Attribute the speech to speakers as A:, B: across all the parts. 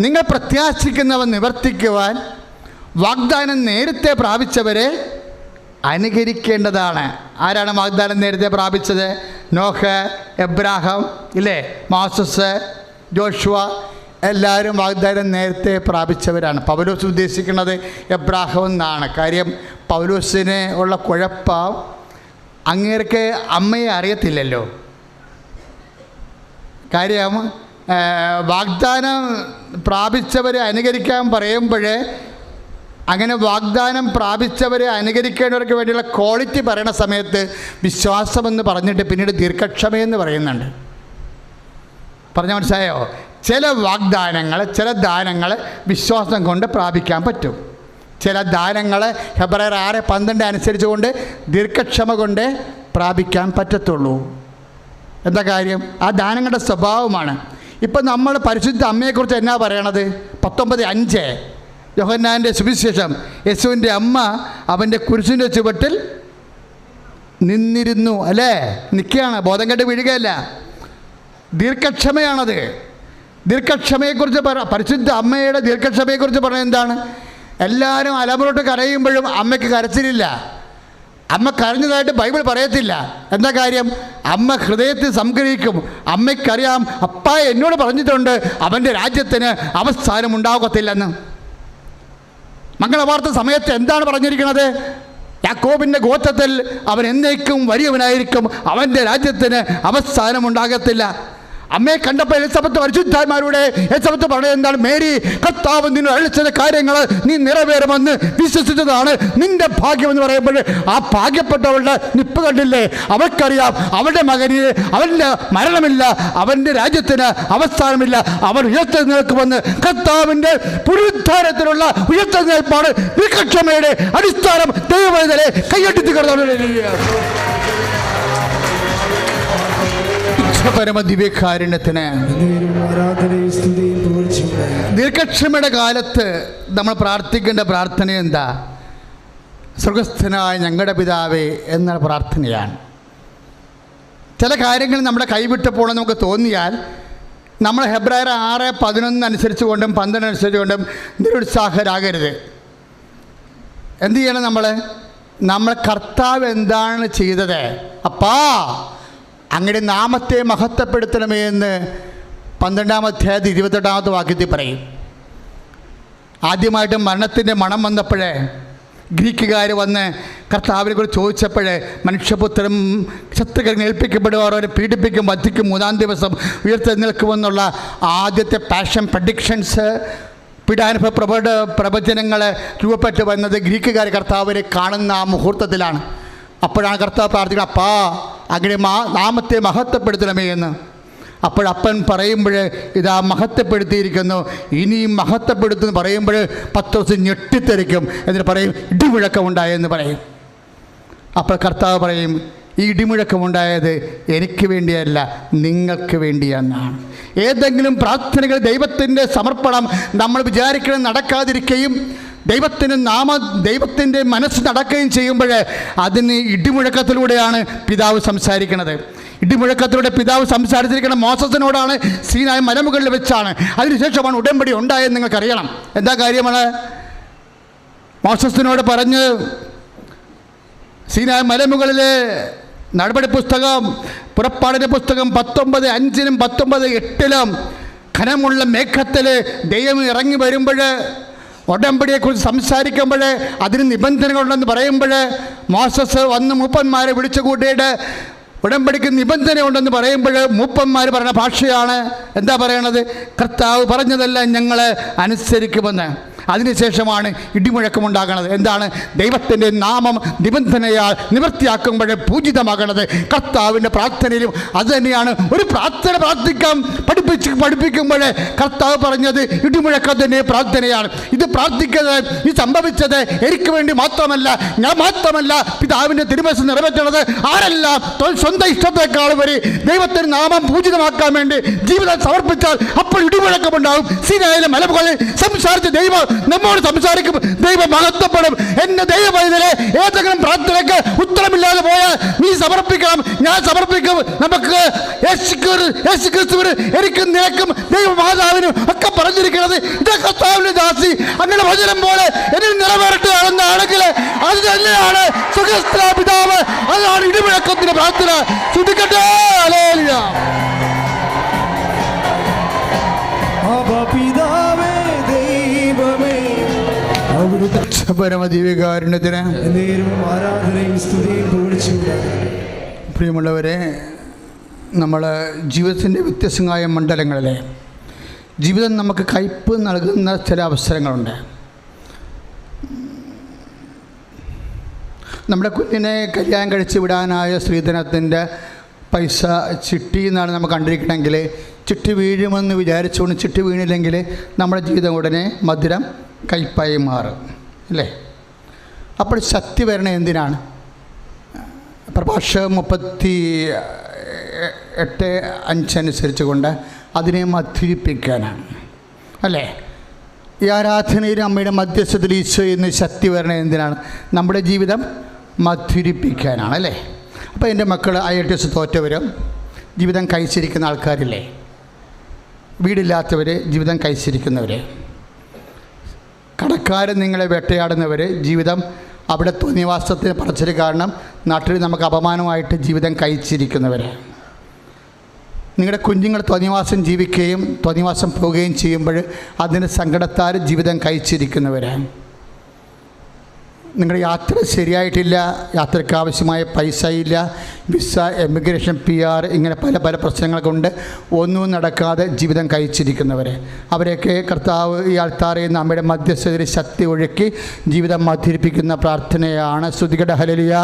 A: നിങ്ങൾ പ്രത്യാശിക്കുന്നവ നിവർത്തിക്കുവാൻ വാഗ്ദാനം നേരത്തെ പ്രാപിച്ചവരെ അനുകരിക്കേണ്ടതാണ്. ആരാണ് വാഗ്ദാനം നേരത്തെ പ്രാപിച്ചത്? നോഹ് എബ്രാഹം ഇല്ലേ? Moses Joshua. എല്ലാവരും വാഗ്ദാനം നേരത്തെ പ്രാപിച്ചവരാണ്. പൗലോസ് ഉദ്ദേശിക്കുന്നത് എബ്രാഹം എന്നാണ്. കാര്യം പൗലോസിന് ഉള്ള കുഴപ്പം അങ്ങേർക്ക് അമ്മയെ അറിയത്തില്ലല്ലോ. കാര്യം വാഗ്ദാനം പ്രാപിച്ചവരെ അനുകരിക്കാൻ പറയുമ്പോൾ അങ്ങനെ വാഗ്ദാനം പ്രാപിച്ചവരെ അനുകരിക്കേണ്ടവർക്ക് വേണ്ടിയുള്ള ക്വാളിറ്റി പറയുന്ന സമയത്ത് വിശ്വാസമെന്ന് പറഞ്ഞിട്ട് പിന്നീട് ദീർഘക്ഷമയെന്ന് പറയുന്നുണ്ട്. പറഞ്ഞ മനസ്സിലായോ? ചില വാഗ്ദാനങ്ങൾ ചില ദാനങ്ങൾ വിശ്വാസം കൊണ്ട് പ്രാപിക്കാൻ പറ്റും. ചില ദാനങ്ങൾ ഫെബ്രുവരി ആറ് പന്ത്രണ്ട് അനുസരിച്ചുകൊണ്ട് ദീർഘക്ഷമ കൊണ്ട് പ്രാപിക്കാൻ പറ്റത്തുള്ളൂ. എന്താ കാര്യം? ആ ദാനങ്ങളുടെ സ്വഭാവമാണ്. ഇപ്പം നമ്മൾ പരിശുദ്ധ അമ്മയെക്കുറിച്ച് എന്നാ പറയണത്? പത്തൊമ്പത് അഞ്ച്. യോഹന്നാന്റെ സുവിശേഷം. യേശുവിന്റെ അമ്മ അവന്റെ കുരിശിന്റെ ചുവട്ടിൽ നിന്നിരുന്നു അല്ലേ? നിൽക്കുകയാണ്. ബോധം കെട്ട് വീഴുകയല്ല. ദീർഘക്ഷമയാണത്. ദീർഘക്ഷമയെക്കുറിച്ച് പറ പരിശുദ്ധ അമ്മയുടെ ദീർഘക്ഷമയെക്കുറിച്ച് പറഞ്ഞത് എന്താണ്? എല്ലാവരും അലമുറോട്ട് കരയുമ്പോഴും അമ്മയ്ക്ക് കരച്ചിലില്ല. അമ്മ കരഞ്ഞതായിട്ട് ബൈബിൾ പറയത്തില്ല. എന്താ കാര്യം? അമ്മ ഹൃദയത്തിൽ സംഗ്രഹിക്കും. അമ്മയ്ക്കറിയാം അപ്പ എന്നോട് പറഞ്ഞിട്ടുണ്ട് അവന്റെ രാജ്യത്തിന് അവസ്ഥാനം ഉണ്ടാകത്തില്ലെന്ന്. മംഗളവാർത്ത സമയത്ത് എന്താണ് പറഞ്ഞിരിക്കുന്നത്? യാക്കോബിന്റെ ഗോത്രത്തിൽ അവൻ എന്നേക്കും വലിയവനായിരിക്കും. അവന്റെ രാജ്യത്തിന് അവസ്ഥാനം ഉണ്ടാകത്തില്ല. അമ്മയെ കണ്ടപ്പോൾ എലിസബത്ത് പരിശുദ്ധാന്മാരുടെ എലിസബത്ത് പറഞ്ഞത് എന്താണ്? മേരി കർത്താവ് നിന്നെ അഴിച്ചത് കാര്യങ്ങൾ നീ നിറവേറുമെന്ന് വിശ്വസിച്ചതാണ്. നിന്റെ ഭാഗ്യം എന്ന് പറയുമ്പോൾ ആ ഭാഗ്യപ്പെട്ടവളുടെ നിപ്പ് കണ്ടില്ലേ? അവൾക്കറിയാം അവളുടെ മകന് അവന്റെ മരണമില്ല അവന്റെ രാജ്യത്തിന് അവസ്ഥാനമില്ല അവൻ ഉയർത്തെഴുന്നേൽക്കുമെന്ന് കർത്താവിന്റെ പുനരുദ്ധാരത്തിലുള്ള ഉയർത്തെഴുന്നേൽപ്പാണ് വിക്ഷമയുടെ അടിസ്ഥാനം. ദൈവവേദനെ കൈയട്ടിത്ത് പരമ ദിവ്യകാരുണ്യത്തിന് ദീർഘക്ഷമയുടെ കാലത്ത് നമ്മൾ പ്രാർത്ഥിക്കേണ്ട പ്രാർത്ഥന എന്താ? സ്വർഗസ്ഥനായ ഞങ്ങളുടെ പിതാവേ എന്ന പ്രാർത്ഥനയാണ്. ചില കാര്യങ്ങൾ നമ്മുടെ കൈവിട്ടപ്പോൾ നമുക്ക് തോന്നിയാൽ നമ്മൾ ഹെബ്രായർ ആറ് പതിനൊന്ന് അനുസരിച്ച് കൊണ്ടും പന്ത്രണ്ട് അനുസരിച്ച് കൊണ്ടും നിരുത്സാഹരാകരുത്. എന്ത് ചെയ്യണം നമ്മൾ? നമ്മൾ കർത്താവ് എന്താണ് ചെയ്തത്? അപ്പാ അങ്ങയുടെ നാമത്തെ മഹത്വപ്പെടുത്തണമേ എന്ന് പന്ത്രണ്ടാം അധ്യായത്തിൽ ഇരുപത്തെട്ടാമത്തെ വാക്യത്തിൽ പറയും. ആദ്യമായിട്ട് മരണത്തിന്റെ മണം വന്നപ്പോഴേ ഗ്രീക്കുകാർ വന്ന് കർത്താവിനെ കുറിച്ച് ചോദിച്ചപ്പോഴേ മനുഷ്യപുത്രൻ ശത്രുക്കൾ ഏൽപ്പിക്കപ്പെടുവാർ അവരെ പീഡിപ്പിക്കും വധിക്കും മൂന്നാം ദിവസം ഉയർത്തെഴുന്നേൽക്കുമെന്നുള്ള ആദ്യത്തെ പാഷൻ പ്രഡിക്ഷൻസ് പീഡാനുഭവ പ്രബോധ പ്രവചനങ്ങൾ രൂപപ്പെട്ടു വന്നത് ഗ്രീക്കുകാർ കർത്താവിനെ കാണുന്ന ആ മുഹൂർത്തത്തിലാണ്. അപ്പോഴാണ് കർത്താവ് പ്രാർത്ഥിക്കുന്നത് അപ്പാ അങ്ങനെ മാ നാമത്തെ മഹത്വപ്പെടുത്തണമേ എന്ന്. അപ്പോഴപ്പൻ പറയുമ്പോൾ ഇതാ മഹത്വപ്പെടുത്തിയിരിക്കുന്നു. ഇനിയും മഹത്വപ്പെടുത്തുന്നു പറയുമ്പോൾ ദിവസം ഞെട്ടിത്തെറിക്കും. എന്നിട്ട് പറയും ഇടിമുഴക്കമുണ്ടായെന്ന് പറയും. അപ്പോൾ കർത്താവ് പറയും ഈ ഇടിമുഴക്കമുണ്ടായത് എനിക്ക് വേണ്ടിയല്ല നിങ്ങൾക്ക് വേണ്ടിയെന്നാണ്. ഏതെങ്കിലും പ്രാർത്ഥനകൾ ദൈവത്തിന്റെ സമർപ്പണം നമ്മൾ വിചാരിക്കണം നടക്കാതിരിക്കുകയും ദൈവത്തിന് നാമ ദൈവത്തിന്റെ മനസ്സ് നടക്കുകയും ചെയ്യുമ്പോൾ അതിന് ഇടിമുഴക്കത്തിലൂടെയാണ് പിതാവ് സംസാരിക്കുന്നത്. ഇടിമുഴക്കത്തിലൂടെ പിതാവ് സംസാരിച്ചിരിക്കുന്ന മോസസിനോടാണ് സീനായ മലമുകളിൽ വെച്ചാണ്. അതിനുശേഷമാണ് ഉടമ്പടി ഉണ്ടായെന്ന് നിങ്ങൾക്കറിയണം. എന്താ കാര്യമാണ്? മോസസിനോട് പറഞ്ഞ് സീനായ മലമുകളിലെ നടപടി പുസ്തകം പുറപ്പാടിന്റെ പുസ്തകം പത്തൊമ്പത് അഞ്ചിനും പത്തൊമ്പത് എട്ടിലും ഖനമുള്ള മേഘത്തിൽ ദൈവം ഇറങ്ങി വരുമ്പോൾ ഉടമ്പടിയെക്കുറിച്ച് സംസാരിക്കുമ്പോൾ അതിന് നിബന്ധനകളുണ്ടെന്ന് പറയുമ്പോൾ മോസസ് വന്ന് മൂപ്പന്മാരെ വിളിച്ചു കൂട്ടിയിട്ട് ഉടമ്പടിക്ക് നിബന്ധനയുണ്ടെന്ന് പറയുമ്പോൾ മൂപ്പന്മാർ പറഞ്ഞ ഭാഷയാണ് എന്താ പറയണത്? കർത്താവ് പറഞ്ഞതെല്ലാം ഞങ്ങൾ അനുസരിക്കുമെന്ന്. അതിനുശേഷമാണ് ഇടിമുഴക്കമുണ്ടാകുന്നത്. എന്താണ്? ദൈവത്തിന്റെ നാമം നിബന്ധനയാൽ നിവൃത്തിയാക്കുമ്പോഴേ പൂജിതമാകണത്. കർത്താവിന്റെ പ്രാർത്ഥനയിലും അത് തന്നെയാണ്. ഒരു പ്രാർത്ഥന പ്രാർത്ഥിക്കാൻ പഠിപ്പിച്ച് പഠിപ്പിക്കുമ്പോൾ കർത്താവ് പറഞ്ഞത് തന്നെ പ്രാർത്ഥനയാണ്. ഇത് പ്രാർത്ഥിക്കുന്നത് ഇത് സംഭവിച്ചത് എനിക്ക് വേണ്ടി മാത്രമല്ല ഞാൻ മാത്രമല്ല പിതാവിന്റെ തിരുമസ് നിറവേറ്റണത്. ആരെല്ലാം സ്വന്തം വരെ ദൈവത്തിന് നാമം പൂജിതമാക്കാൻ വേണ്ടി ജീവിതം സമർപ്പിച്ചാൽ അപ്പോൾ ഇടിമുഴക്കമുണ്ടാകും. സീനായാലും മലമുകളിൽ സംസാരിച്ച ദൈവം നമ്മോട് സംസാരിക്കും. ദൈവം മഹത്വപ്പെടും. എന്റെ ദൈവവൈദ്യരെ ഏതെങ്കിലും പ്രാർത്ഥനയ്ക്ക് ഉത്തരമില്ലാതെ പോയാൽ നീ സമർപ്പിക്കണം. ഞാൻ സമർപ്പിക്കും. നമുക്ക് എനിക്കും നിനക്കും ദൈവമാതാവിനും ഒക്കെ പറഞ്ഞിരിക്കുന്നത് ഇതൊക്കെ ദാസി. അങ്ങനെ വചനം പോലെ എന്നിൽ നിറവേറട്ടുകയാണെന്നാണെങ്കിൽ അത് തന്നെയാണ് സുഖസ്ഥ പിതാവ് അതാണ് ഇടിമുഴക്കത്തിന്റെ പ്രാർത്ഥന. ശ്രദ്ധിക്കട്ടെ? ഹല്ലേലൂയ.
B: ആരാധനയും സ്തുതിയും പുകഴ്ചയുണ്ടാകട്ടെ
A: പ്രിയമുള്ളവരെ നമ്മൾ ജീവിതത്തിന്റെ വ്യത്യസ്തമായ മണ്ഡലങ്ങളിലെ ജീവിതം നമുക്ക് കയ്പ് നൽകുന്ന ചില അവസരങ്ങളുണ്ട്. നമ്മുടെ കുഞ്ഞിനെ കല്യാണം കഴിച്ച് വിടാനായ സ്ത്രീധനത്തിന്റെ പൈസ ചിട്ടി എന്നാണ് നമ്മൾ കണ്ടിരിക്കണമെങ്കിൽ ചിട്ടി വീഴുമെന്ന് വിചാരിച്ചുകൊണ്ട് ചിട്ടി വീണില്ലെങ്കിൽ നമ്മുടെ ജീവിതം ഉടനെ മധുരം കയ്പായി മാറും. അല്ലേ? അപ്പോൾ ശക്തി വരണ എന്തിനാണ്? പ്രഭാഷകം മുപ്പത്തി എട്ട് അഞ്ചനുസരിച്ച് കൊണ്ട് അതിനെ മധുരിപ്പിക്കാനാണ് അല്ലേ? ഈ ആരാധനയിലും അമ്മയുടെ മധ്യസ്ഥത്തിൽ ഈശോ എന്ന് ശക്തി വരണ എന്തിനാണ്? നമ്മുടെ ജീവിതം മധുരിപ്പിക്കാനാണ് അല്ലേ? അപ്പോൾ എന്റെ മക്കൾ ഐ എൽ ടി എസ് തോറ്റവരും ജീവിതം കഴിച്ചിരിക്കുന്ന ആൾക്കാരില്ലേ? വീടില്ലാത്തവർ ജീവിതം കഴിച്ചിരിക്കുന്നവർ കടക്കാരൻ നിങ്ങളെ വേട്ടയാടുന്നവർ ജീവിതം അവിടെ നിവാസത്തിന് പറച്ചിൽ കാരണം നാട്ടിൽ നമുക്ക് അപമാനമായിട്ട് ജീവിതം കഴിച്ചിരിക്കുന്നവർ നിങ്ങളുടെ കുഞ്ഞുങ്ങൾ ത്വനിവാസം ജീവിക്കുകയും ത്വനിവാസം പോവുകയും ചെയ്യുമ്പോൾ അതിന് സങ്കടത്താൽ ജീവിതം കഴിച്ചിരിക്കുന്നവർ നിങ്ങളുടെ യാത്ര ശരിയായിട്ടില്ല യാത്രയ്ക്ക് ആവശ്യമായ പൈസ ഇല്ല വിസ എമിഗ്രേഷൻ പി ആർ ഇങ്ങനെ പല പല പ്രശ്നങ്ങളൊക്കെ ഉണ്ട്. ഒന്നും നടക്കാതെ ജീവിതം കഴിച്ചിരിക്കുന്നവരെ. അവരെയൊക്കെ കർത്താവ് ഈ ആൾത്താറിൽ നമ്മുടെ മധ്യസ്ഥതയിൽ ശക്തി ഒഴുക്കി ജീവിതം മധുരിപ്പിക്കുന്ന പ്രാർത്ഥനയാണ്. ശ്രുതികട ഹലലിയ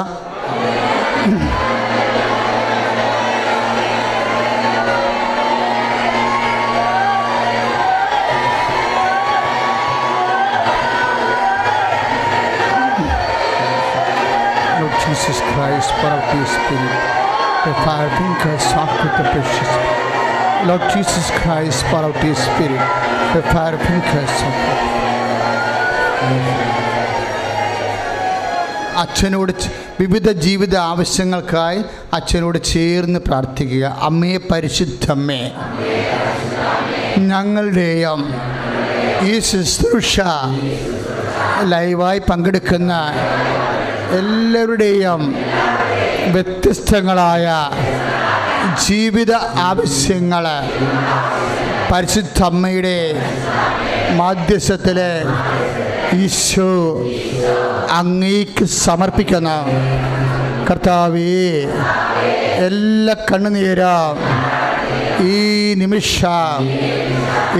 A: Jesus of your Spirit. The fire fingers soft with the precious. Lord Jesus Christ, pour out your Spirit. The fire fingers soft. അച്ഛനോട് വിവിധ ജീവിത ആവശ്യങ്ങൾക്കായി അച്ഛനോട് ചേർന്ന് പ്രാർത്ഥിക്കുക അമ്മയെ പരിശുദ്ധമ്മേ ഞങ്ങളുടെയും ഈ ശുശ്രൂഷ ലൈവായി പങ്കെടുക്കുന്ന എല്ലാവരുടെയും വ്യത്യസ്തങ്ങളായ ജീവിത ആവശ്യങ്ങൾ പരിശുദ്ധമ്മയുടെ മാധ്യസ്ഥത്തിൽ ഈശോ അങ്ങേക്ക് സമർപ്പിക്കുന്ന. കർത്താവേ എല്ലാ കണ്ണുനീരും ഈ നിമിഷ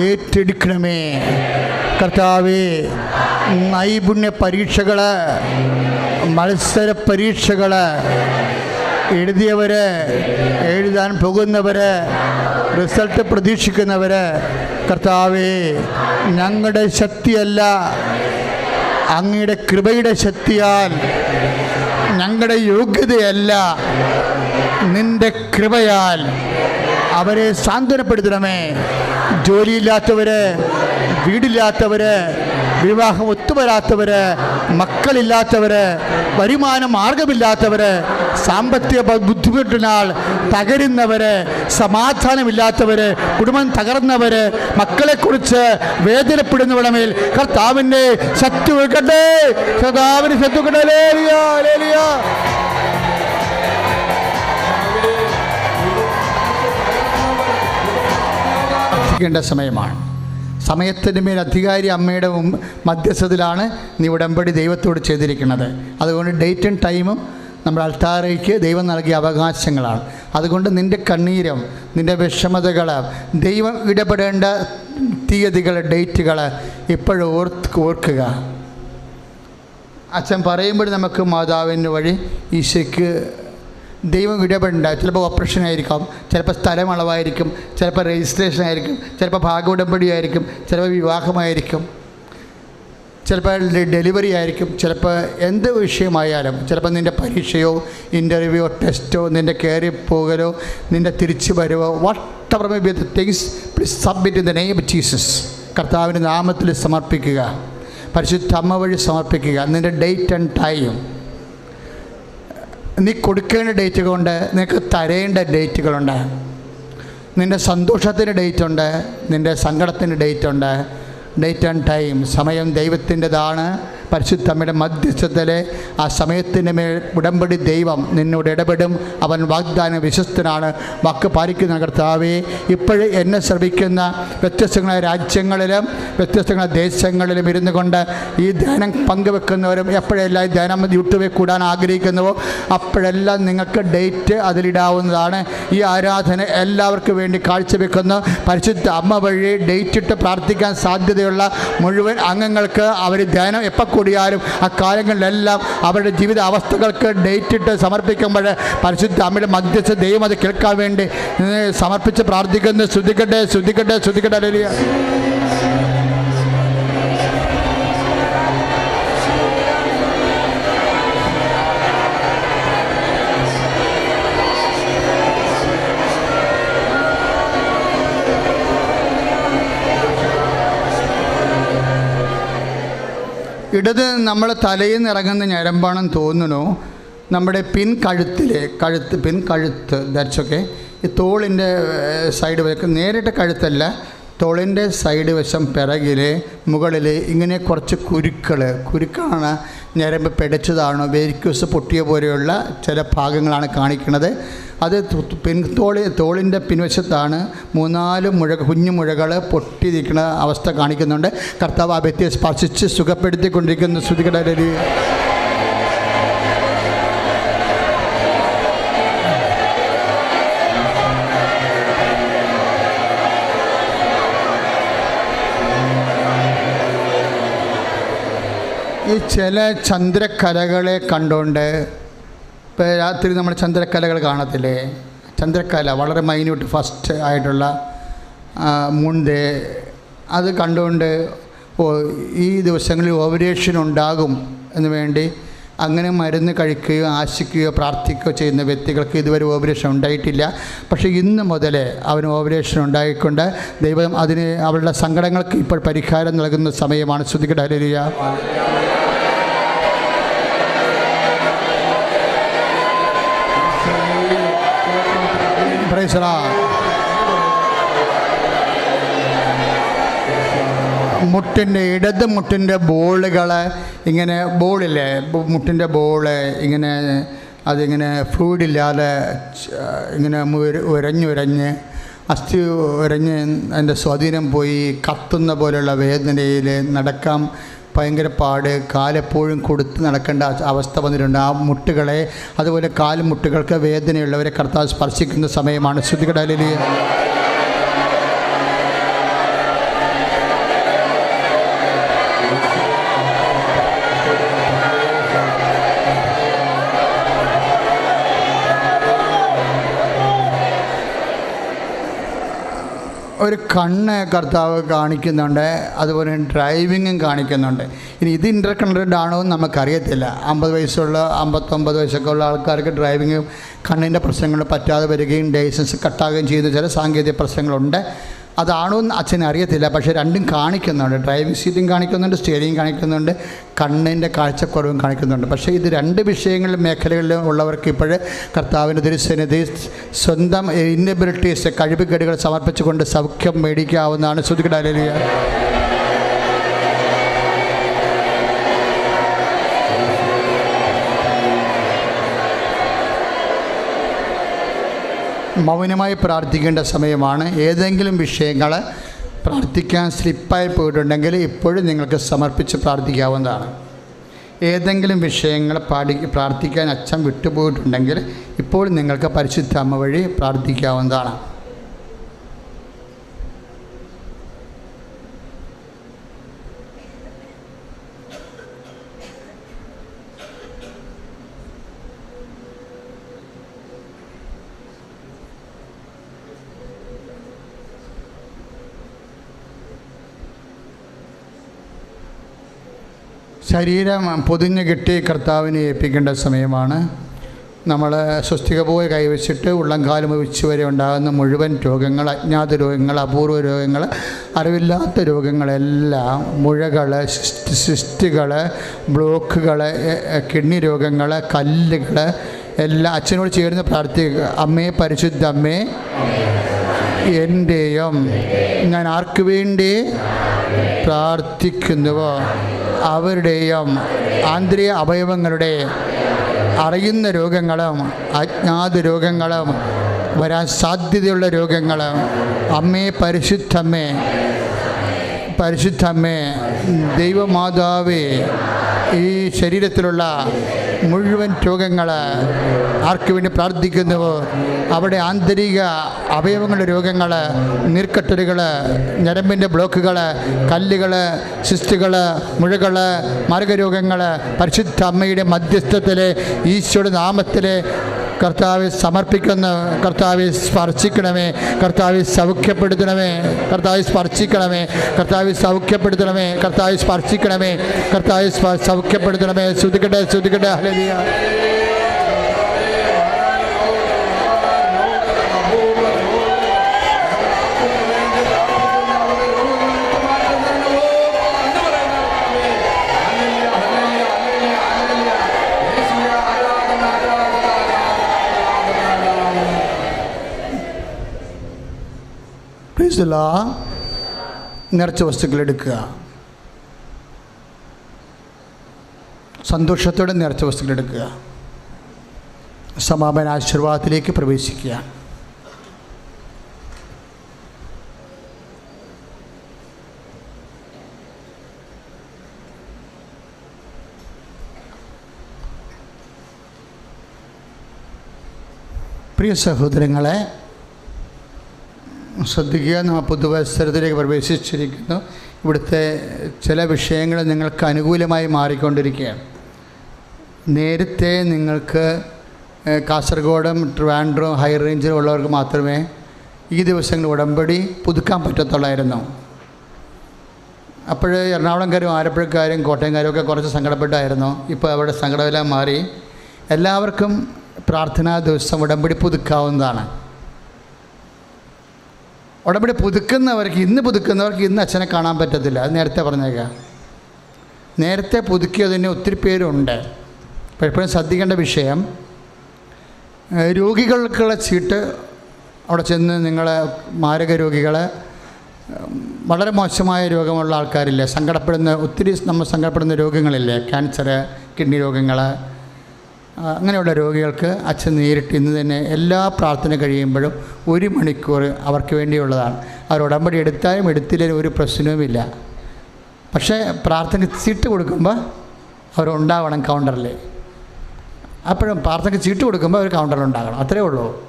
A: ഏറ്റെടുക്കണമേ. കർത്താവേ നൈപുണ്യ പരീക്ഷകൾ മത്സര പരീക്ഷകൾ എഴുതിയവർ എഴുതാൻ പോകുന്നവർ റിസൾട്ട് പ്രതീക്ഷിക്കുന്നവർ കർത്താവെ ഞങ്ങളുടെ ശക്തിയല്ല അങ്ങയുടെ കൃപയുടെ ശക്തിയാൽ ഞങ്ങളുടെ യോഗ്യതയല്ല നിന്റെ കൃപയാൽ അവരെ സാന്ത്വനപ്പെടുത്തണമേ. ജോലിയില്ലാത്തവര് വീടില്ലാത്തവര് വിവാഹം ഒത്തുവരാത്തവര് മക്കളില്ലാത്തവര് വരുമാന മാർഗമില്ലാത്തവര് സാമ്പത്തിക ബുദ്ധിമുട്ടിനാൽ തകരുന്നവര് സമാധാനമില്ലാത്തവര് കുടുംബം തകർന്നവര് മക്കളെക്കുറിച്ച് വേദനപ്പെടുന്നവരുടെ മേൽ കർത്താവിന്റെ ശത്രുക്കട്ടെ കർത്താവിന് ശക്തി പ്രാർത്ഥിക്കേണ്ട സമയമാണ്. സമയത്തിന് മേൽ അധികാരി അമ്മയുടെ മുമ്പ് മധ്യസ്ഥത്തിലാണ് നീ ഉടമ്പടി ദൈവത്തോട് ചെയ്തിരിക്കുന്നത്. അതുകൊണ്ട് ഡേറ്റും ടൈമും നമ്മുടെ അൾത്താറയ്ക്ക് ദൈവം നൽകിയ അവകാശങ്ങളാണ്. അതുകൊണ്ട് നിന്റെ കണ്ണീരും നിന്റെ വിഷമതകൾ ദൈവം ഇടപെടേണ്ട തീയതികൾ ഡേറ്റുകൾ ഇപ്പോഴും ഓർത്ത് ഓർക്കുക. അച്ഛൻ പറയുമ്പോൾ നമുക്ക് മാതാവിന്റെ വഴി ഈശോയ്ക്ക് ദൈവം ഇടപെടേണ്ട ചിലപ്പോൾ ഓപ്പറേഷൻ ആയിരിക്കാം ചിലപ്പോൾ സ്ഥലം അളവായിരിക്കും ചിലപ്പോൾ രജിസ്ട്രേഷൻ ആയിരിക്കും ചിലപ്പോൾ ഭാഗ ആയിരിക്കും ചിലപ്പോൾ വിവാഹമായിരിക്കും ചിലപ്പോൾ ഡെലിവറി ആയിരിക്കും ചിലപ്പോൾ എന്ത് വിഷയമായാലും ചിലപ്പോൾ നിന്റെ പരീക്ഷയോ ഇന്റർവ്യൂയോ ടെസ്റ്റോ നിന്റെ കയറി പോകലോ നിന്റെ തിരിച്ചു വരവോ whatever may be things please submit in the name of Jesus കർത്താവിന്റെ നാമത്തിൽ സമർപ്പിക്കുക. പരിശുദ്ധ അമ്മ വഴി സമർപ്പിക്കുക. നിന്റെ ഡേറ്റ് ആൻഡ് ടൈം നീ കൊടുക്കേണ്ട ഡേറ്റുകളുണ്ട് നിനക്ക് തരേണ്ട ഡേറ്റുകളുണ്ട് നിന്റെ സന്തോഷത്തിന്റെ ഡേറ്റ് ഉണ്ട് നിന്റെ സങ്കടത്തിന്റെ ഡേറ്റ് ഉണ്ട്. ഡേറ്റ് ആൻഡ് ടൈം സമയം ദൈവത്തിന്റെതാണ്. പരിശുദ്ധമ്മയുടെ മധ്യസ്ഥത്തിലെ ആ സമയത്തിന് മേൽ ഉടമ്പടി ദൈവം നിന്നോട് ഇടപെടും. അവൻ വാഗ്ദാന വിശ്വസ്തനാണ്. വാക്ക് പാലിക്കുന്ന കർത്താവേ ഇപ്പോഴും എന്നെ ശ്രമിക്കുന്ന വ്യത്യസ്തങ്ങളായ രാജ്യങ്ങളിലും വ്യത്യസ്തങ്ങളായ ദേശങ്ങളിലും ഇരുന്നു കൊണ്ട് ഈ ധ്യാനം പങ്കുവെക്കുന്നവരും എപ്പോഴെല്ലാം ധ്യാനം യൂട്യൂബിൽ കൂടാൻ ആഗ്രഹിക്കുന്നുവോ അപ്പോഴെല്ലാം നിങ്ങൾക്ക് ഡേറ്റ് അതിലിടാവുന്നതാണ്. ഈ ആരാധന എല്ലാവർക്കും വേണ്ടി കാഴ്ചവെക്കുന്നു. പരിശുദ്ധ അമ്മ വഴി ഡേറ്റ് ഇട്ട് പ്രാർത്ഥിക്കാൻ സാധ്യതയുള്ള മുഴുവൻ അംഗങ്ങൾക്ക് അവർ ധ്യാനം എപ്പോൾ കൂടിയാലും ആ കാര്യങ്ങളിലെല്ലാം അവരുടെ ജീവിത അവസ്ഥകൾക്ക് ഡേറ്റ് ഇട്ട് സമർപ്പിക്കുമ്പോൾ പരിശുദ്ധ അമ്മയുടെ മധ്യസ്ഥ ദൈവം അത് കേൾക്കാൻ വേണ്ടി സമർപ്പിച്ച് പ്രാർത്ഥിക്കുന്നു ശ്രുതിക്കട്ടെ ശ്രുതിക്കട്ടെ ശ്രുതിക്കട്ടെ ഹല്ലേലൂയ. ഇടത് നമ്മൾ തലയിൽ നിന്ന് ഇറങ്ങുന്ന ഞരമ്പാണെന്ന് തോന്നുന്നു. നമ്മുടെ പിൻ കഴുത്തിലെ കഴുത്ത് പിൻ കഴുത്ത് ധരിച്ചൊക്കെ ഈ തോളിന്റെ സൈഡ് വശം നേരിട്ട് കഴുത്തല്ല തോളിന്റെ സൈഡ് വശം പിറകിൽ മുകളിൽ ഇങ്ങനെ കുറച്ച് കുരുക്കൾ കുരുക്കാണ് ഞരമ്പ് പിടച്ചതാണോ? വേരിക്യൂസ് പൊട്ടിയ പോലെയുള്ള ചില ഭാഗങ്ങളാണ് കാണിക്കുന്നത്. അത് പിൻതോളി തോളിന്റെ പിൻവശത്താണ് മൂന്നാൽ മുഴ കുഞ്ഞു മുഴകൾ പൊട്ടി നിൽക്കുന്ന അവസ്ഥ കാണിക്കുന്നുണ്ട്. കർത്താവ് ആ വ്യക്തിയെ സ്പർശിച്ച് സുഖപ്പെടുത്തിക്കൊണ്ടിരിക്കുന്ന. ശ്രുതികടലി ഈ ചില ചന്ദ്രക്കലകളെ കണ്ടുകൊണ്ട് ഇപ്പോൾ രാത്രി നമ്മൾ ചന്ദ്രക്കലകൾ കാണത്തില്ലേ? ചന്ദ്രക്കല വളരെ മൈന്യൂട്ട് ഫസ്റ്റ് ആയിട്ടുള്ള മൂൺ അത് കണ്ടുകൊണ്ട് ഓ ഈ ദിവസങ്ങളിൽ ഓവരേഷൻ ഉണ്ടാകും എന്ന് വേണ്ടി അങ്ങനെ മരുന്ന് കഴിക്കുകയോ ആശിക്കുകയോ പ്രാർത്ഥിക്കുകയോ ചെയ്യുന്ന വ്യക്തികൾക്ക് ഇതുവരെ ഓപ്പറേഷൻ ഉണ്ടായിട്ടില്ല. പക്ഷേ ഇന്ന് മുതൽ അവന് ഓപ്പറേഷൻ ഉണ്ടായിക്കൊണ്ട് ദൈവം അതിന് അവരുടെ സങ്കടങ്ങൾക്ക് ഇപ്പോൾ പരിഹാരം നൽകുന്ന സമയമാണ്. ശ്രുതികട ഹല്ലേലൂയ മുട്ടിന്റെ ഇടത് മുട്ടിന്റെ ബോളുകൾ ഇങ്ങനെ ബോളില്ലേ? മുട്ടിന്റെ ബോൾ ഇങ്ങനെ അതിങ്ങനെ ഫ്ലൂയിഡില്ലാതെ ഇങ്ങനെ ഉരഞ്ഞുരഞ്ഞ് അസ്ഥി ഉരഞ്ഞ് അതിന്റെ സ്വാധീനം പോയി കത്തുന്ന പോലെയുള്ള വേദനയിൽ നടക്കാൻ ഭയങ്കര പാട്. കാലെപ്പോഴും കൊടുത്ത് നടക്കേണ്ട അവസ്ഥ വന്നിട്ടുണ്ട്. ആ മുട്ടുകളെ അതുപോലെ കാൽമുട്ടുകൾക്ക് വേദനയുള്ളവരെ കർത്താവ് സ്പർശിക്കുന്ന സമയമാണ്. ശ്രുതികടലിൽ കണ്ണ് കർത്താവ് കാണിക്കുന്നുണ്ട് അതുപോലെ ഡ്രൈവിങ്ങും കാണിക്കുന്നുണ്ട്. ഇനി ഇത് ഇന്റർ കണക്റ്റഡ് ആണോ എന്ന് നമുക്കറിയത്തില്ല. അമ്പത് വയസ്സുള്ള അമ്പത്തൊമ്പത് വയസ്സൊക്കെ ഉള്ള ആൾക്കാർക്ക് ഡ്രൈവിങ് കണ്ണിന്റെ പ്രശ്നങ്ങൾ പറ്റാതെ വരികയും ലൈസൻസ് കട്ടാകുകയും ചെയ്യുന്ന ചില സാങ്കേതിക പ്രശ്നങ്ങളുണ്ട്. അതാണോ എന്ന് അച്ഛന് അറിയത്തില്ല. പക്ഷേ രണ്ടും കാണിക്കുന്നുണ്ട്. ഡ്രൈവിംഗ് സീറ്റും കാണിക്കുന്നുണ്ട് സ്റ്റിയറിംഗ് കാണിക്കുന്നുണ്ട് കണ്ണിന്റെ കാഴ്ചക്കുറവും കാണിക്കുന്നുണ്ട്. പക്ഷേ ഇത് രണ്ട് വിഷയങ്ങളിലും മേഖലകളിലും ഉള്ളവർക്ക് ഇപ്പോൾ കർത്താവിന്റെ തിരുസന്നിധി സ്വന്തം ഇന്നബിലിറ്റീസ് കഴിവുകേടുകൾ സമർപ്പിച്ചുകൊണ്ട് സൗഖ്യം മേടിക്കാവുന്നതാണ്. ശ്രുതികടാലിയ മൗനമായി പ്രാർത്ഥിക്കേണ്ട സമയമാണ്. ഏതെങ്കിലും വിഷയങ്ങൾ പ്രാർത്ഥിക്കാൻ സ്ലിപ്പായി പോയിട്ടുണ്ടെങ്കിൽ ഇപ്പോഴും നിങ്ങൾക്ക് സമർപ്പിച്ച് പ്രാർത്ഥിക്കാവുന്നതാണ്. ഏതെങ്കിലും വിഷയങ്ങൾ പാടി പ്രാർത്ഥിക്കാൻ അച്ഛൻ വിട്ടുപോയിട്ടുണ്ടെങ്കിൽ ഇപ്പോൾ നിങ്ങൾക്ക് പരിശുദ്ധ അമ്മ വഴി പ്രാർത്ഥിക്കാവുന്നതാണ്. ശരീരം പൊതിഞ്ഞ് കിട്ടി കർത്താവിനെ ഏൽപ്പിക്കേണ്ട സമയമാണ്. നമ്മൾ സ്വസ്തിക പോയി കൈവച്ചിട്ട് ഉള്ളംകാലം വെച്ച് വരെ ഉണ്ടാകുന്ന മുഴുവൻ രോഗങ്ങൾ അജ്ഞാത രോഗങ്ങൾ അപൂർവ രോഗങ്ങൾ അറിവില്ലാത്ത രോഗങ്ങളെല്ലാം മുഴകൾ സിസ്റ്റുകൾ ബ്ലോക്കുകൾ കിഡ്നി രോഗങ്ങൾ കല്ലുകൾ എല്ലാം അച്ഛനോട് ചേർന്ന് പ്രാർത്ഥിക്കുക അമ്മേ പരിശുദ്ധ അമ്മേ എന്റെയും ഞാൻ ആർക്കു വേണ്ടി പ്രാർത്ഥിക്കുന്നുവോ? അവരുടെയും ആന്തരിക അവയവങ്ങളുടെ അറിയുന്ന രോഗങ്ങളും അജ്ഞാത രോഗങ്ങളും വരാൻ സാധ്യതയുള്ള രോഗങ്ങൾ അമ്മേ പരിശുദ്ധമ്മേ പരിശുദ്ധമ്മേ ദൈവമാതാവേ ഈ ശരീരത്തിലുള്ള മുഴുവൻ രോഗങ്ങൾ ആർക്ക് വേണ്ടി പ്രാർത്ഥിക്കുന്നുവോ? അവിടെ ആന്തരിക അവയവങ്ങളുടെ രോഗങ്ങൾ നീർക്കെട്ടലുകൾ ഞരമ്പിന്റെ ബ്ലോക്കുകൾ കല്ലുകൾ സിസ്റ്റുകൾ മുഴകൾ മാർഗരോഗങ്ങൾ പരിശുദ്ധ അമ്മയുടെ മധ്യസ്ഥത്തിലെ ഈശോയുടെ നാമത്തിൽ കർത്താവെ സമർപ്പിക്കുന്ന കർത്താവെ സ്പർശിക്കണമേ കർത്താവെ സൗഖ്യപ്പെടുത്തണമേ കർത്താവെ സ്പർശിക്കണമേ കർത്താവെ സൗഖ്യപ്പെടുത്തണമേ കർത്താവെ സ്പർശിക്കണമേ കർത്താവെ സൗഖ്യപ്പെടുത്തണമേ. ശ്രുതിക്കട്ടെ ശ്രുതിക്കട്ടെ ഹലരിയ പ്ലീസ് നിറച്ച വസ്തുക്കൾ എടുക്കുക സന്തോഷത്തോടെ നിറച്ച വസ്തുക്കൾ എടുക്കുക സമാപന ആശീർവാദത്തിലേക്ക് പ്രവേശിക്കുക. പ്രിയ സഹോദരങ്ങളെ ശ്രദ്ധിക്കുക. നമ്മൾ പുതുവത്സരത്തിലേക്ക് പ്രവേശിച്ചിരിക്കുന്നു. ഇവിടുത്തെ ചില വിഷയങ്ങൾ നിങ്ങൾക്ക് അനുകൂലമായി മാറിക്കൊണ്ടിരിക്കുകയാണ്. നേരത്തെ നിങ്ങൾക്ക് കാസർഗോഡും ട്രിവാൻഡ്രവും ഹൈ റേഞ്ചിലും ഉള്ളവർക്ക് മാത്രമേ ഈ ദിവസങ്ങളിൽ ഉടമ്പടി പുതുക്കാൻ പറ്റത്തുള്ളായിരുന്നു. അപ്പോൾ എറണാകുളംകാരും ആലപ്പുഴക്കാരും കോട്ടയംകാരും ഒക്കെ കുറച്ച് സങ്കടപ്പെട്ടായിരുന്നു. ഇപ്പോൾ അവിടെ സങ്കടമെല്ലാം മാറി. എല്ലാവർക്കും പ്രാർത്ഥനാ ദിവസം ഉടമ്പടി പുതുക്കാവുന്നതാണ്. ഉടമ്പടി പുതുക്കുന്നവർക്ക് ഇന്ന് പുതുക്കുന്നവർക്ക് ഇന്ന് അച്ഛനെ കാണാൻ പറ്റത്തില്ല. അത് നേരത്തെ പറഞ്ഞേക്കാം. നേരത്തെ പുതുക്കിയതിന് ഒത്തിരി പേരുണ്ട്. പലപ്പോഴും ശ്രദ്ധിക്കേണ്ട വിഷയം രോഗികൾക്കുള്ള ചീട്ട് അവിടെ ചെന്ന് നിങ്ങൾ മാരക രോഗികൾ വളരെ മോശമായ രോഗമുള്ള ആൾക്കാരില്ലേ? സങ്കടപ്പെടുന്ന ഒത്തിരി നമ്മൾ സങ്കടപ്പെടുന്ന രോഗങ്ങളില്ലേ? ക്യാൻസർ കിഡ്നി രോഗങ്ങൾ അങ്ങനെയുള്ള രോഗികൾക്ക് അച്ഛൻ നേരിട്ട് ഇന്ന് തന്നെ എല്ലാ പ്രാർത്ഥന കഴിയുമ്പോഴും ഒരു മണിക്കൂർ അവർക്ക് വേണ്ടിയുള്ളതാണ്. അവർ ഉടമ്പടി എടുത്താലും എടുത്തില്ലെങ്കിലും ഒരു പ്രശ്നവുമില്ല. പക്ഷേ പ്രാർത്ഥന ചീട്ട് കൊടുക്കുമ്പോൾ അവരുണ്ടാവണം കൗണ്ടറിൽ അപ്പോഴും പ്രാർത്ഥനയ്ക്ക് ചീട്ട് കൊടുക്കുമ്പോൾ അവർ കൗണ്ടറിൽ ഉണ്ടാകണം. അത്രേ ഉള്ളൂ.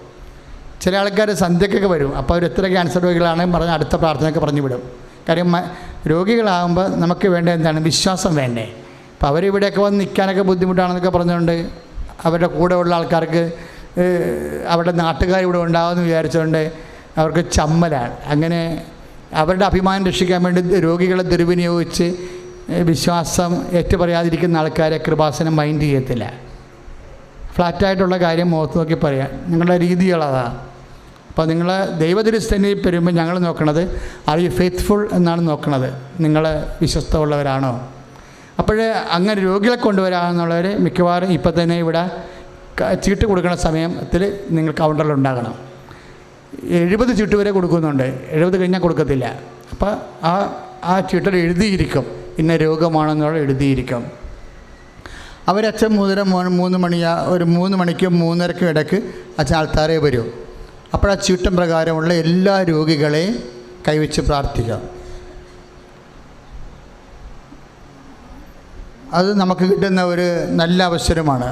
A: ചില ആൾക്കാർ സന്ധ്യക്കൊക്കെ വരും. അപ്പോൾ അവർ എത്ര ക്യാൻസർ രോഗികളാണെന്ന് പറഞ്ഞ് അടുത്ത പ്രാർത്ഥനയൊക്കെ പറഞ്ഞു വിടും. കാര്യം രോഗികളാകുമ്പോൾ നമുക്ക് വേണ്ട എന്താണ്? വിശ്വാസം വേണ്ടേ. അപ്പോൾ അവരിവിടെയൊക്കെ വന്ന് നിൽക്കാനൊക്കെ ബുദ്ധിമുട്ടാണെന്നൊക്കെ പറഞ്ഞുകൊണ്ട് അവരുടെ കൂടെ ഉള്ള ആൾക്കാർക്ക് അവരുടെ നാട്ടുകാർ ഇവിടെ ഉണ്ടാകുമെന്ന് വിചാരിച്ചുകൊണ്ട് അവർക്ക് ചമ്മലാണ്. അങ്ങനെ അവരുടെ അഭിമാനം രക്ഷിക്കാൻ വേണ്ടി രോഗികളെ ദുർവിനിയോഗിച്ച് വിശ്വാസം ഏറ്റുപറയാതിരിക്കുന്ന ആൾക്കാരെ കൃപാസനം മൈൻഡ് ചെയ്യത്തില്ല. ഫ്ലാറ്റായിട്ടുള്ള കാര്യം മുഖത്ത് നോക്കി പറയാം. നിങ്ങളുടെ രീതികളതാണ് അപ്പോൾ നിങ്ങൾ ദൈവതിരുസ്ഥനിൽ വരുമ്പോൾ ഞങ്ങൾ നോക്കണത് ആർ യു ഫെയ്ത്ത്ഫുൾ എന്നാണ് നോക്കണത്. നിങ്ങൾ വിശ്വസ്തമുള്ളവരാണോ അപ്പോൾ അങ്ങനെ രോഗികളെ കൊണ്ടുവരാമെന്നുള്ളവർ മിക്കവാറും ഇപ്പം തന്നെ ഇവിടെ ചീട്ട് കൊടുക്കുന്ന സമയത്തിൽ നിങ്ങൾ കൗണ്ടറിൽ ഉണ്ടാകണം. എഴുപത് ചീട്ട് വരെ കൊടുക്കുന്നുണ്ട്. എഴുപത് കഴിഞ്ഞാൽ കൊടുക്കത്തില്ല. അപ്പോൾ ആ ആ ചീട്ടിൽ എഴുതിയിരിക്കും. ഇന്ന രോഗമാണെന്നുള്ള എഴുതിയിരിക്കും. അവരച്ഛൻ മൂന്നര മൂന്ന് മണിയാ ഒരു മൂന്ന് മണിക്കും മൂന്നരക്കും ഇടയ്ക്ക് അച്ഛൻ ആൾത്താരേ വരും. അപ്പോൾ ആ ചീട്ടം പ്രകാരമുള്ള എല്ലാ രോഗികളെയും കൈവച്ച് പ്രാർത്ഥിക്കാം. അത് നമുക്ക് കിട്ടുന്ന ഒരു നല്ല അവസരമാണ്.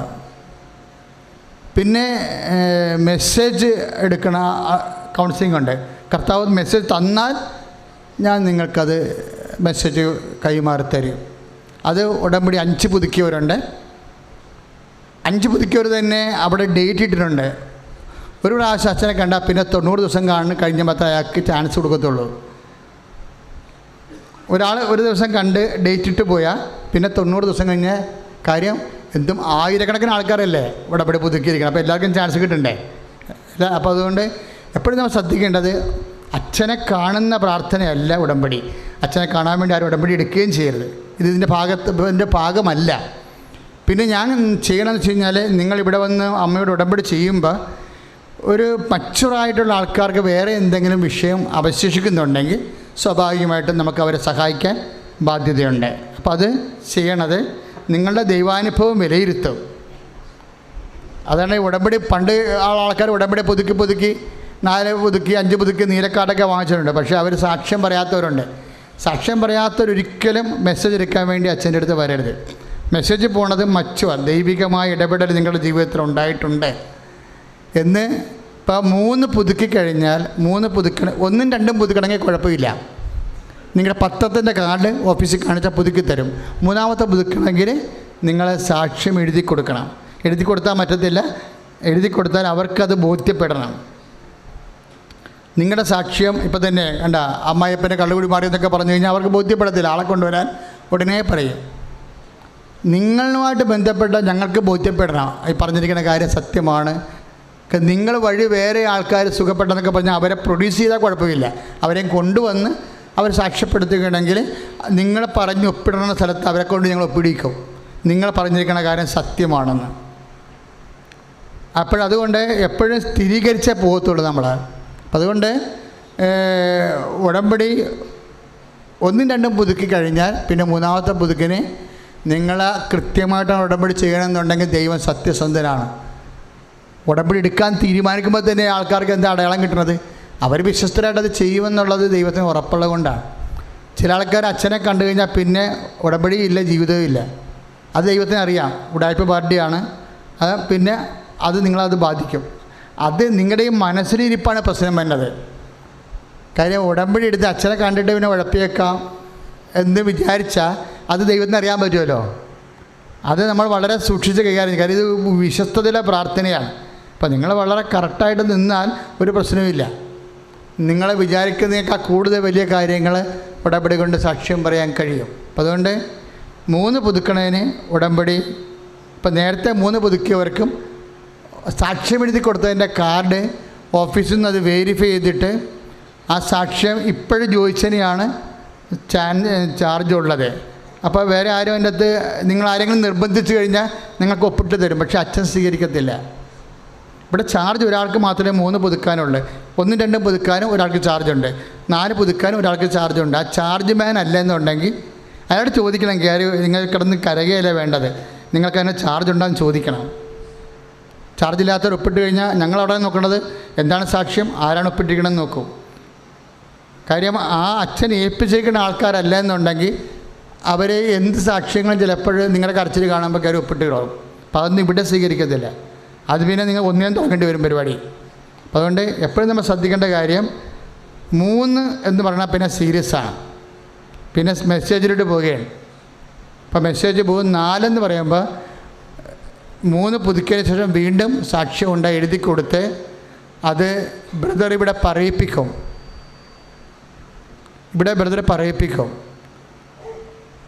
A: പിന്നെ മെസ്സേജ് എടുക്കണ കൗൺസിലിംഗ് ഉണ്ട്. കർത്താവ് മെസ്സേജ് തന്നാൽ ഞാൻ നിങ്ങൾക്കത് മെസ്സേജ് കൈമാറി തരും. അത് ഉടമ്പടി അഞ്ച് പുതുക്കിയവരുണ്ട്. അഞ്ച് പുതുക്കിയവർ തന്നെ അവിടെ ഡേറ്റ് ഇട്ടിട്ടുണ്ട്. ഒരു പ്രാവശ്യം അച്ഛനെ കണ്ടാൽ പിന്നെ തൊണ്ണൂറ് ദിവസം കാണുന്ന കഴിഞ്ഞ മാത്രമേ അയാൾക്ക് ചാൻസ് കൊടുക്കത്തുള്ളൂ. ഒരാൾ ഒരു ദിവസം കണ്ട് ഡേറ്റ് ഇട്ട് പോയാൽ പിന്നെ തൊണ്ണൂറ് ദിവസം കഴിഞ്ഞ് കാര്യം എന്തും ആയിരക്കണക്കിന് ആൾക്കാരല്ലേ ഇവിടെ ഇവിടെ പുതുക്കിയിരിക്കണം. അപ്പോൾ എല്ലാവർക്കും ചാൻസ് കിട്ടണ്ടേ? അല്ല അപ്പോൾ അതുകൊണ്ട് എപ്പോഴും നമ്മൾ ശ്രദ്ധിക്കേണ്ടത് അച്ഛനെ കാണുന്ന പ്രാർത്ഥനയല്ല ഉടമ്പടി. അച്ഛനെ കാണാൻ വേണ്ടി ആരും ഉടമ്പടി എടുക്കുകയും ചെയ്യരുത്. ഇത് ഇതിന്റെ ഭാഗത്ത് ഇതിന്റെ ഭാഗമല്ല. പിന്നെ ഞാൻ ചെയ്യണമെന്ന് വെച്ച് കഴിഞ്ഞാൽ നിങ്ങളിവിടെ വന്ന് അമ്മയോട് ഉടമ്പടി ചെയ്യുമ്പോൾ ഒരു മച്ചുറായിട്ടുള്ള ആൾക്കാർക്ക് വേറെ എന്തെങ്കിലും വിഷയം അവശേഷിക്കുന്നുണ്ടെങ്കിൽ സ്വാഭാവികമായിട്ടും നമുക്ക് അവരെ സഹായിക്കാൻ ബാധ്യതയുണ്ട്. അപ്പോൾ അത് ചെയ്യണത് നിങ്ങളുടെ ദൈവാനുഭവം വിലയിരുത്തും. അതാണ് ഉടമ്പടി പണ്ട് ആൾക്കാർ ഉടമ്പടി പുതുക്കി പുതുക്കി നാല് പുതുക്കി അഞ്ച് പുതുക്കി നീലക്കാടൊക്കെ വാങ്ങിച്ചിട്ടുണ്ട്. പക്ഷേ അവർ സാക്ഷ്യം പറയാത്തവരുണ്ട്. സാക്ഷ്യം പറയാത്തവരൊരിക്കലും മെസ്സേജ് എടുക്കാൻ വേണ്ടി അച്ഛന്റെ അടുത്ത് വരരുത്. മെസ്സേജ് പോണത് മച്ചുവ. ദൈവികമായ ഇടപെടൽ നിങ്ങളുടെ ജീവിതത്തിൽ ഉണ്ടായിട്ടുണ്ട്. എന്ന് ഇപ്പോൾ മൂന്ന് പുതുക്കി കഴിഞ്ഞാൽ മൂന്ന് പുതുക്കണ ഒന്നും രണ്ടും പുതുക്കണമെങ്കിൽ കുഴപ്പമില്ല. നിങ്ങളുടെ പത്രത്തിന്റെ കാർഡ് ഓഫീസിൽ കാണിച്ചാൽ പുതുക്കി തരും. മൂന്നാമത്തെ പുതുക്കണമെങ്കിൽ നിങ്ങൾ സാക്ഷ്യം എഴുതി കൊടുക്കണം. എഴുതി കൊടുത്താൽ പറ്റത്തില്ല എഴുതി കൊടുത്താൽ അവർക്കത് ബോധ്യപ്പെടണം. നിങ്ങളുടെ സാക്ഷ്യം ഇപ്പം തന്നെ കണ്ട അമ്മായിപ്പനെ കള്ളുകുടി മാറി എന്നൊക്കെ പറഞ്ഞു കഴിഞ്ഞാൽ അവർക്ക് ബോധ്യപ്പെടത്തില്ല. ആളെ കൊണ്ടുവരാൻ ഉടനെ പറയും. നിങ്ങളുമായിട്ട് ബന്ധപ്പെട്ട ഞങ്ങൾക്ക് ബോധ്യപ്പെടണം. ഈ പറഞ്ഞിരിക്കുന്ന കാര്യം സത്യമാണ്. നിങ്ങൾ വഴി വേറെ ആൾക്കാർ സുഖപ്പെട്ടെന്നൊക്കെ പറഞ്ഞാൽ അവരെ പ്രൊഡ്യൂസ് ചെയ്താൽ കുഴപ്പമില്ല. അവരെയും കൊണ്ടുവന്ന് അവർ സാക്ഷ്യപ്പെടുത്തുകയാണെങ്കിൽ നിങ്ങൾ പറഞ്ഞ് ഒപ്പിടണ സ്ഥലത്ത് അവരെ കൊണ്ട് ഞങ്ങൾ ഒപ്പിടിക്കും. നിങ്ങൾ പറഞ്ഞിരിക്കുന്ന കാര്യം സത്യമാണെന്ന്. അപ്പോഴതുകൊണ്ട് എപ്പോഴും സ്ഥിരീകരിച്ചേ പോകത്തുള്ളൂ നമ്മൾ അതുകൊണ്ട് ഉടമ്പടി ഒന്നും രണ്ടും പുതുക്കി കഴിഞ്ഞാൽ പിന്നെ മൂന്നാമത്തെ പുതുക്കിന് നിങ്ങൾ കൃത്യമായിട്ടാണ് ഉടമ്പടി ചെയ്യണമെന്നുണ്ടെങ്കിൽ ദൈവം സത്യസന്ധനാണ്. ഉടമ്പടി എടുക്കാൻ തീരുമാനിക്കുമ്പോൾ തന്നെ ആൾക്കാർക്ക് എന്താ അടയാളം കിട്ടുന്നത്? അവർ വിശ്വസ്തരായിട്ട് അത് ചെയ്യുമെന്നുള്ളത് ദൈവത്തിന് ഉറപ്പുള്ളത് കൊണ്ടാണ്. ചില ആൾക്കാർ അച്ഛനെ കണ്ടു കഴിഞ്ഞാൽ പിന്നെ ഉടമ്പടി ഇല്ല ജീവിതവും ഇല്ല. അത് ദൈവത്തിന് അറിയാം. ഉടായ്പ പാർട്ടിയാണ്. അത് പിന്നെ അത് നിങ്ങളത് ബാധിക്കും. അത് നിങ്ങളുടെ ഈ മനസ്സിലിരിപ്പാണ് പ്രശ്നം വരുന്നത്. കാര്യം ഉടമ്പടി എടുത്ത് അച്ഛനെ കണ്ടിട്ട് പിന്നെ ഉഴപ്പിയേക്കാം എന്ന് വിചാരിച്ചാൽ അത് ദൈവത്തിന് അറിയാൻ പറ്റുമല്ലോ? അത് നമ്മൾ വളരെ സൂക്ഷിച്ച് കൈകാര്യം ചെയ്യും. കാര്യം ഇത് വിശ്വസ്തതയിലെ പ്രാർത്ഥനയാണ്. അപ്പം നിങ്ങൾ വളരെ കറക്റ്റായിട്ട് നിന്നാൽ ഒരു പ്രശ്നവുമില്ല. നിങ്ങളെ വിചാരിക്കുന്നതിനേക്കാൾ കൂടുതൽ വലിയ കാര്യങ്ങൾ ഉടമ്പടി കൊണ്ട് സാക്ഷ്യം പറയാൻ കഴിയും. അപ്പം അതുകൊണ്ട് മൂന്ന് പുതുക്കണതിന് ഉടമ്പടി ഇപ്പം നേരത്തെ മൂന്ന് പുതുക്കിയവർക്കും സാക്ഷ്യം എഴുതി കൊടുത്തതിന്റെ കാർഡ് ഓഫീസിൽ നിന്ന് അത് വെരിഫൈ ചെയ്തിട്ട് ആ സാക്ഷ്യം ഇപ്പോഴും ചോദിച്ചതിനെയാണ് ചാൻ ചാർജ് ഉള്ളത് അപ്പോൾ വേറെ ആരും അതിന്റെ അകത്ത് നിങ്ങൾ ആരെങ്കിലും നിർബന്ധിച്ചു കഴിഞ്ഞാൽ നിങ്ങൾക്ക് ഒപ്പിട്ട് തരും പക്ഷേ അച്ഛൻ സ്വീകരിക്കത്തില്ല. ഇവിടെ ചാർജ് ഒരാൾക്ക് മാത്രമേ മൂന്ന് പുതുക്കാനുള്ളൂ. ഒന്നും രണ്ടും പുതുക്കാനും ഒരാൾക്ക് ചാർജ് ഉണ്ട്. നാല് പുതുക്കാനും ഒരാൾക്ക് ചാർജ് ഉണ്ട്. ആ ചാർജ് മാൻ അല്ല എന്നുണ്ടെങ്കിൽ അയാളോട് ചോദിക്കണം കയറി നിങ്ങൾ കിടന്ന് കരകയല്ല വേണ്ടത്? നിങ്ങൾക്ക് അതിന് ചാർജ് ഉണ്ടോയെന്ന് ചോദിക്കണം. ചാർജ് ഇല്ലാത്തവർ ഒപ്പിട്ട് കഴിഞ്ഞാൽ ഞങ്ങൾ അവിടെ നോക്കേണ്ടത് എന്താണ് സാക്ഷ്യം? ആരാണ് ഒപ്പിട്ടിരിക്കണമെന്ന് നോക്കും. കാര്യം ആ അച്ഛൻ ഏൽപ്പിച്ചിരിക്കുന്ന ആൾക്കാരല്ല എന്നുണ്ടെങ്കിൽ അവർ എന്ത് സാക്ഷ്യങ്ങളും ചിലപ്പോൾ നിങ്ങളുടെ കരച്ചിൽ കാണുമ്പോൾ കയറി ഒപ്പിട്ട് കിടക്കും അതൊന്നും ഇവിടെ സ്വീകരിക്കത്തില്ല. അത് പിന്നെ നിങ്ങൾ ഒന്നേം തുടങ്ങേണ്ടി വരും പരിപാടി. അതുകൊണ്ട് എപ്പോഴും നമ്മൾ ശ്രദ്ധിക്കേണ്ട കാര്യം മൂന്ന് എന്ന് പറഞ്ഞാൽ പിന്നെ സീരിയസ് ആണ്. പിന്നെ മെസ്സേജിലോട്ട് പോവുകയാണ്. അപ്പോൾ മെസ്സേജ് പോകും നാലെന്ന് പറയുമ്പോൾ മൂന്ന് പുതുക്കിയതിന് ശേഷം വീണ്ടും സാക്ഷ്യം ഉണ്ട് എഴുതി കൊടുത്ത് അത് ബ്രദർ ഇവിടെ പറയിപ്പിക്കും. ഇവിടെ ബ്രദർ പറയിപ്പിക്കും.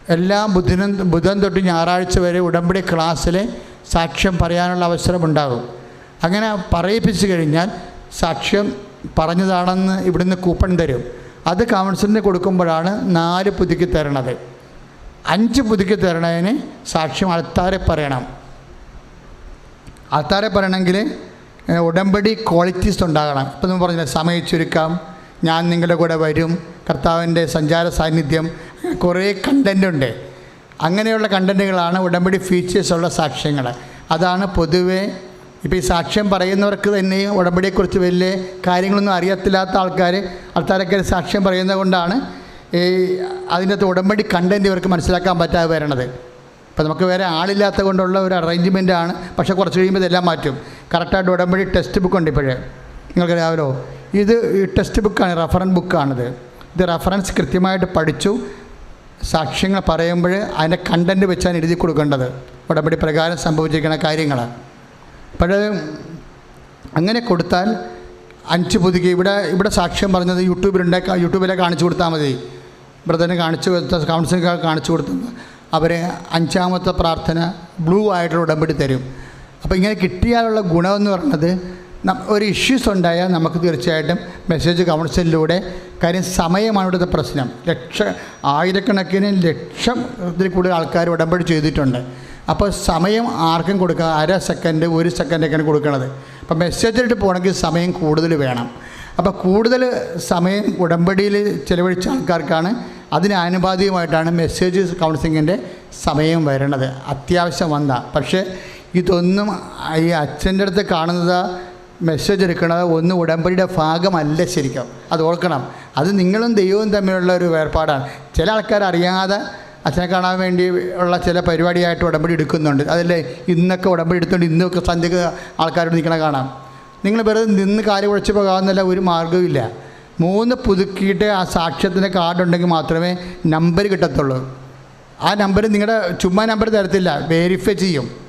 A: എല്ലാ ബുധനും ബുധൻ തൊട്ട് ഞായറാഴ്ച വരെ ഉടമ്പടി ക്ലാസ്സിൽ സാക്ഷ്യം പറയാനുള്ള അവസരമുണ്ടാകും. അങ്ങനെ പറയിപ്പിച്ചു കഴിഞ്ഞാൽ സാക്ഷ്യം പറഞ്ഞതാണെന്ന് ഇവിടുന്ന് കൂപ്പൺ തരും. അത് കൗൺസിലിന് കൊടുക്കുമ്പോഴാണ് നാല് പുതുക്കി തരണത്. അഞ്ച് പുതുക്കി തരണതിന് സാക്ഷ്യം അൾത്താരെ പറയണം. അൾത്താരെ പറയണമെങ്കിൽ ഉടമ്പടി ക്വാളിറ്റീസ് ഉണ്ടാകണം. ഇപ്പം നമ്മൾ പറഞ്ഞില്ല സമയ ചുരുക്കം ഞാൻ നിങ്ങളുടെ കൂടെ വരും കർത്താവിന്റെ സഞ്ചാര സാന്നിധ്യം കുറേ കണ്ടന്റ് ഉണ്ട്. അങ്ങനെയുള്ള കണ്ടന്റുകളാണ് ഉടമ്പടി ഫീച്ചേഴ്സ് ഉള്ള സാക്ഷ്യങ്ങൾ അതാണ് പൊതുവേ ഇപ്പോൾ ഈ സാക്ഷ്യം പറയുന്നവർക്ക് തന്നെ ഉടമ്പടിയെക്കുറിച്ച് വലിയ കാര്യങ്ങളൊന്നും അറിയത്തില്ലാത്ത ആൾക്കാർ ആൾക്കാരൊക്കെ സാക്ഷ്യം പറയുന്നത് കൊണ്ടാണ് ഈ അതിന്റെ ഉടമ്പടി കണ്ടന്റ് ഇവർക്ക് മനസ്സിലാക്കാൻ പറ്റാതെ വരണത്. ഇപ്പോൾ നമുക്ക് വേറെ ആളില്ലാത്ത കൊണ്ടുള്ള ഒരു അറേഞ്ച്മെന്റ് ആണ്. പക്ഷേ കുറച്ച് കഴിയുമ്പോൾ ഇതെല്ലാം മാറ്റും. കറക്റ്റായിട്ട് ഉടമ്പടി ടെക്സ്റ്റ് ബുക്ക് ഉണ്ട് ഇപ്പോഴേ. നിങ്ങൾക്ക് രാവിലോ ഇത് ടെക്സ്റ്റ് ബുക്കാണ് റഫറൻസ് ബുക്കാണിത് ഇത് റഫറൻസ് കൃത്യമായിട്ട് പഠിച്ചു. സാക്ഷ്യങ്ങൾ പറയുമ്പോൾ അതിന്റെ കണ്ടന്റ് വെച്ചാണ് എഴുതി കൊടുക്കേണ്ടത്. ഉടമ്പടി പ്രകാരം സംഭവിച്ചിരിക്കുന്ന കാര്യങ്ങൾ. അപ്പോൾ അങ്ങനെ കൊടുത്താൽ അഞ്ച് പുതുക്കി ഇവിടെ ഇവിടെ സാക്ഷ്യം പറഞ്ഞത് യൂട്യൂബിലുണ്ട് യൂട്യൂബിലെ കാണിച്ചു കൊടുത്താൽ മതി. ബ്രദറിന് കാണിച്ചു കൊടുത്ത കൗൺസിലിംഗ് കാണിച്ചു കൊടുത്തു അവർ അഞ്ചാമത്തെ പ്രാർത്ഥന ബ്ലൂ ആയിട്ടുള്ള ഉടമ്പടി തരും. അപ്പോൾ ഇങ്ങനെ കിട്ടിയാലുള്ള ഗുണമെന്ന് പറയുന്നത് ഒരു ഇഷ്യൂസ് ഉണ്ടായാൽ നമുക്ക് തീർച്ചയായിട്ടും മെസ്സേജ് കൗൺസിലിലൂടെ കാര്യം സമയമാണ് ഇവിടുത്തെ പ്രശ്നം. ലക്ഷ ആയിരക്കണക്കിന് ലക്ഷം ഇതിൽ കൂടുതൽ ആൾക്കാർ ഉടമ്പടി ചെയ്തിട്ടുണ്ട്. അപ്പോൾ സമയം ആർക്കും കൊടുക്കുക അര സെക്കൻഡ് ഒരു സെക്കൻഡൊക്കെയാണ് കൊടുക്കുന്നത് അപ്പോൾ മെസ്സേജിലിട്ട് പോകണമെങ്കിൽ സമയം കൂടുതൽ വേണം. അപ്പോൾ കൂടുതൽ സമയം ഉടമ്പടിയിൽ ചിലവഴിച്ച ആൾക്കാർക്കാണ് അതിന് ആനുപാതികമായിട്ടാണ് മെസ്സേജ് കൗൺസിലിങ്ങിന്റെ സമയം വരണത്. അത്യാവശ്യം വന്ന. പക്ഷേ ഇതൊന്നും ഈ അച്ഛന്റെ അടുത്ത് കാണുന്നത് മെസ്സേജ് എടുക്കണത് ഒന്ന് ഉടമ്പടിയുടെ ഭാഗമല്ല ശരിക്കും. അത് ഓർക്കണം. അത് നിങ്ങളും ദൈവവും തമ്മിലുള്ള ഒരു വേർപാടാണ്. ചില ആൾക്കാർ അറിയാതെ അച്ഛനെ കാണാൻ വേണ്ടി ഉള്ള ചില പരിപാടിയായിട്ട് ഉടമ്പടി എടുക്കുന്നുണ്ട്. അതല്ലേ? ഇന്നൊക്കെ ഉടമ്പടി എടുത്തുകൊണ്ട് ഇന്നൊക്കെ സന്ധ്യക്ക് ആൾക്കാരോട് നിൽക്കണ കാണാം. നിങ്ങൾ വെറുതെ നിന്ന് കാൽ കുഴച്ച് പോകാമെന്നല്ല ഒരു മാർഗവുമില്ല മൂന്ന് പുതുക്കിയിട്ട് ആ സാക്ഷ്യത്തിന്റെ കാർഡ് ഉണ്ടെങ്കിൽ മാത്രമേ നമ്പർ കിട്ടത്തുള്ളൂ. ആ നമ്പർ നിങ്ങളുടെ ചുമ്മാ നമ്പർ തരത്തില്ല. വെരിഫൈ ചെയ്യും.